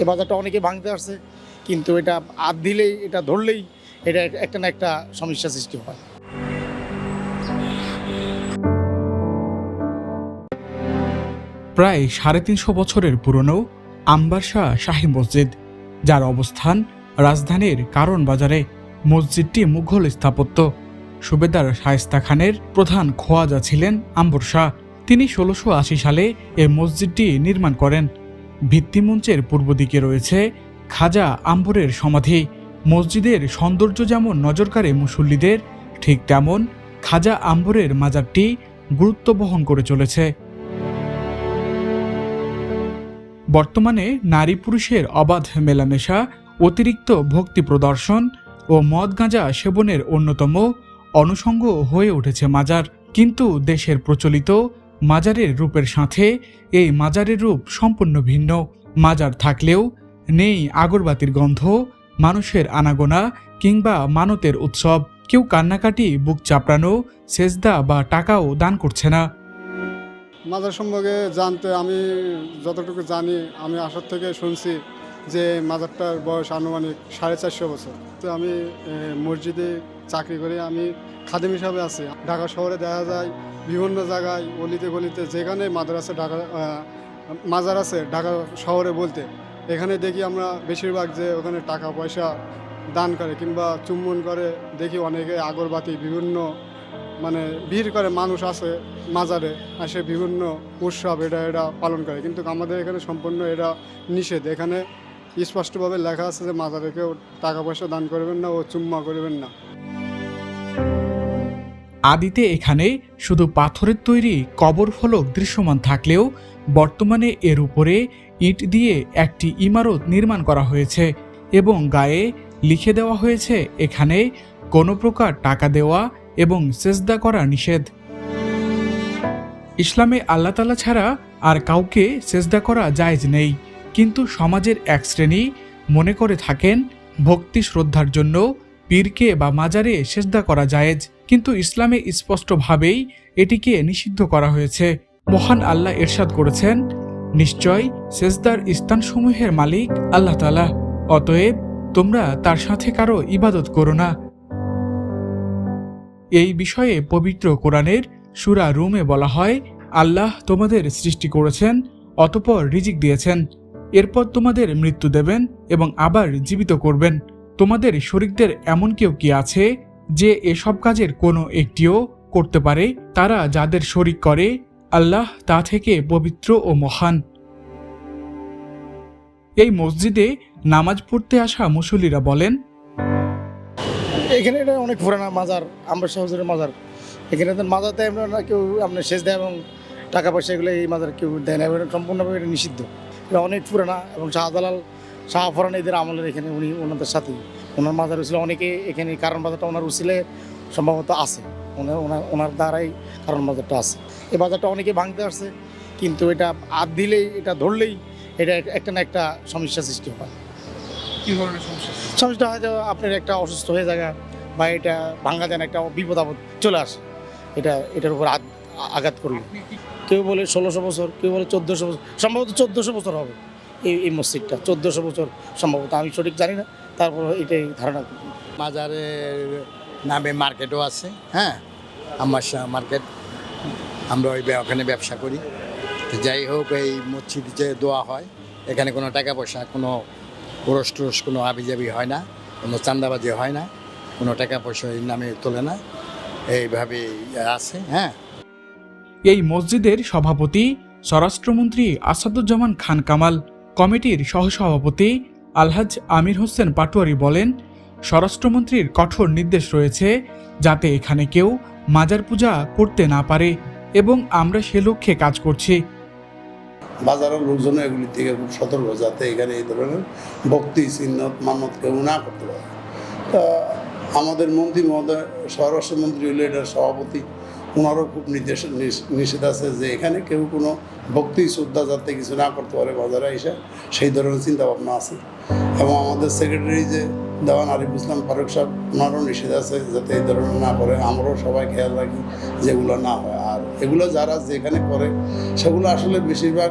এই বাজারটা অনেকে ভাঙতে আসছে, কিন্তু এটা আদ দিলেই, এটা ধরলেই এটা একটা না একটা সমস্যা সৃষ্টি হয়। প্রায় সাড়ে তিনশো বছরের পুরনো আম্বারশাহ শাহী মসজিদ, যার অবস্থান রাজধানীর কারণ বাজারে মসজিদটি মুঘল স্থাপত্য। সুবেদার শায়েস্তা খানের প্রধান খোয়াজা ছিলেন আম্বর শাহ। তিনি ষোলোশো সালে এ মসজিদটি নির্মাণ করেন। ভিত্তিমঞ্চের পূর্ব দিকে রয়েছে খাজা আম্বরের সমাধি। মসজিদের সৌন্দর্য যেমন নজর কাড়ে মুসল্লিদের, ঠিক তেমন খাজা আম্বরের মাজারটি গুরুত্ব বহন করে চলেছে। বর্তমানে নারী পুরুষের অবাধ মেলামেশা, অতিরিক্ত ভক্তি প্রদর্শন ও মদ গাঁজা সেবনের অন্যতম অনুষঙ্গ হয়ে উঠেছে মাজার। কিন্তু দেশের প্রচলিত মাজারের রূপের সাথে, এই মাজারের রূপ সম্পূর্ণ ভিন্ন। মাজার থাকলেও নেই আগরবাতির গন্ধ, মানুষের আনাগোনা কিংবা মানতের উৎসব। কেউ কান্নাকাটি, বুক চাপড়ানো, সেজদা বা টাকাও দান করছে না। মাজার সম্পর্কে জানতে আমি যতটুকু জানি, আমি আসার থেকে শুনছি যে মাজারটার বয়স আনুমানিক সাড়ে চারশো বছর। তো আমি মসজিদে চাকরি করে আমি খাদিম হিসাবে আছি। ঢাকা শহরে দেখা যায় বিভিন্ন জায়গায় অলিতে গলিতে যেখানে আছে ঢাকা মাজার আছে ঢাকা শহরে বলতে, এখানে দেখি আমরা বেশিরভাগ যে ওখানে টাকা পয়সা দান করে কিংবা চুম্বন করে, দেখি অনেকে আগরবাতি বিভিন্ন মানে ভিড় করে মানুষ আছে মাজারে, আসে বিভিন্ন উৎসব এটা এটা পালন করে। কিন্তু আমাদের এখানে সম্পূর্ণ এটা নিষেধ। এখানে স্পষ্টভাবে লেখা আছে যে মাজারে কেউ টাকা পয়সা দান করবেন না ও চুম্মা করবেন না। আদিতে এখানে শুধু পাথরের তৈরি কবর ফলক দৃশ্যমান থাকলেও বর্তমানে এর উপরে ইট দিয়ে একটি ইমারত নির্মাণ করা হয়েছে এবং গায়ে লিখে দেওয়া হয়েছে এখানে কোনো প্রকার টাকা দেওয়া এবং সেজদা করা নিষেধ। ইসলামে আল্লাহ তালা ছাড়া আর কাউকে সেজদা করা জায়েজ নেই। কিন্তু সমাজের এক শ্রেণি মনে করে থাকেন, ভক্তি শ্রদ্ধার জন্য পীরকে বা মাজারে সেজদা করা জায়েজ, কিন্তু ইসলামে স্পষ্টভাবেই এটিকে নিষিদ্ধ করা হয়েছে। মহান আল্লাহ এরশাদ করেছেন, নিশ্চয় সেজদার স্থানসমূহের মালিক আল্লাহ তালা অতএব তোমরা তার সাথে কারও ইবাদত করো না। এই বিষয়ে পবিত্র কোরআনের সুরা রুমে বলা হয়, আল্লাহ তোমাদের সৃষ্টি করেছেন, অতপর রিজিক দিয়েছেন। এরপর তোমাদের মৃত্যু দেবেন এবং আবার জীবিত করবেন। তোমাদের শরিকদের এমন কেউ কি আছে যে এসব কাজের কোনো একটিও করতে পারে? তারা যাদের শরিক করে, আল্লাহ তা থেকে পবিত্র ও মহান। এই মসজিদে নামাজ পড়তে আসা মুসল্লিরা বলেন, এখানে এটা অনেক পুরানা মাজার আমরা সহজের মাজার। এখানে তো মাজারতে আমরা কেউ আপনার শেষ দেয় এবং টাকা পয়সা এগুলো এই মাজার কেউ দেয় না সম্পূর্ণভাবে এটা নিষিদ্ধ। এটা অনেক পুরানা এবং শাহজালাল শাহফরান এদের আমলের এখানে উনি ওনাদের সাথেই। ওনার মাজার ছিল অনেকে এখানে কারণ বাজারটা ওনার উচিলে সম্ভবত আছে। ওনার ওনার ওনার দ্বারাই কারণ বাজারটা আছে। এই বাজারটা অনেকে ভাঙতে আসছে কিন্তু এটা আদ দিলেই এটা ধরলেই এটা একটা না একটা সমস্যা সৃষ্টি হয় কি ধরনের সমস্যা? সমস্যা হয়তো আপনার একটা অসুস্থ হয়ে যায় বা এটা ভাঙ্গা যান একটা বিপদ আপদ চলে আসে। এটা এটার উপর আঘ- আঘাত করলে। কেউ বলে ষোলোশো বছর কেউ বলে চোদ্দোশো বছর সম্ভবত চোদ্দোশো বছর হবে। এই এই মসজিদটা। চোদ্দোশো বছর সম্ভবত আমি সঠিক জানি না। তারপর এটাই ধারণা। করি মাজারের নামে মার্কেটও আছে হ্যাঁ? আমার মার্কেট। আমরা ওই ওখানে ব্যবসা করি। তো যাই হোক এই মসজিদ যে দোয়া হয় এখানে কোনো টাকা পয়সা কোনো পুরস টুরস কোনো আবিজাবি হয় না কোনো চান্দাবাজি হয় না কোনো টাকা পয়সা এই নামে তোলে না। এইভাবে আছে হ্যাঁ? এই মসজিদের সভাপতি স্বরাষ্ট্রমন্ত্রী আসাদুজ্জামান খান কামাল কমিটির সহসভাপতি আলহাজ আমির হোসেন পাটোয়ারি বলেন, স্বরাষ্ট্রমন্ত্রীর কঠোর নির্দেশ রয়েছে যাতে এখানে কেউ মাজার পূজা করতে না পারে এবং আমরা সে লক্ষ্যে কাজ করছি। বাজারের লোকজন এগুলি থেকে খুব সতর্ক যাতে এখানে এই ধরনের ভক্তি চিহ্নত মান্যত কেউ না করতে পারে। তা আমাদের মন্ত্রী মহোদয়, স্বরাষ্ট্রমন্ত্রী হলে এটার সভাপতি ওনারও খুব নির্দেশ নিষেধ আছে যে এখানে কেউ কোনো ভক্তি, শ্রদ্ধা যাতে কিছু না করতে পারে বাজারে এসে, সেই ধরনের চিন্তাভাবনা আছে। এবং আমাদের সেক্রেটারি যে দেওয়ান আরিফ ইসলাম ফারুক সাহেব, ওনারও নিষেধ আছে যাতে এই ধরনের না করে। আমরাও সবাই খেয়াল রাখি যেগুলো না হয়। আর এগুলো যারা যেখানে করে, সেগুলো আসলে বেশিরভাগ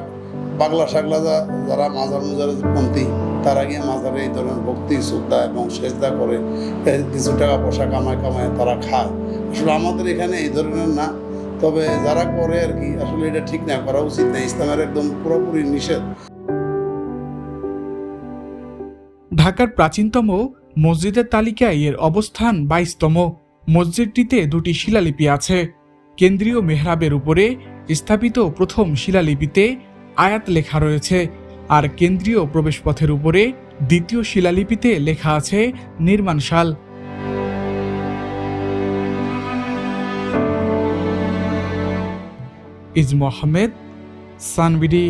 সাগলা যা- যারা মাজার মুজার পন্থী, তারা গিয়ে মাজারে এই ধরনের ভক্তি, শ্রদ্ধা এবং সেজদা করে কিছু টাকা পয়সা কামায় কামায় তারা খায়। আসলে আমাদের এখানে এই ধরনের না। তবে যারা করে আর কি, আসলে এটা ঠিক না, করা উচিত না। ইসলামের একদম পুরোপুরি নিষেধ। ঢাকার প্রাচীনতম মসজিদের তালিকায় এর অবস্থান বাইশতম। মসজিদটিতে দুটি শিলালিপি আছে। কেন্দ্রীয় মেহরাবের উপরে স্থাপিত প্রথম শিলালিপিতে আয়াত লেখা রয়েছে আর কেন্দ্রীয় প্রবেশপথের উপরে দ্বিতীয় শিলালিপিতে লেখা আছে নির্মাণশাল। ইজ মোহাম্মেদ সানবিডি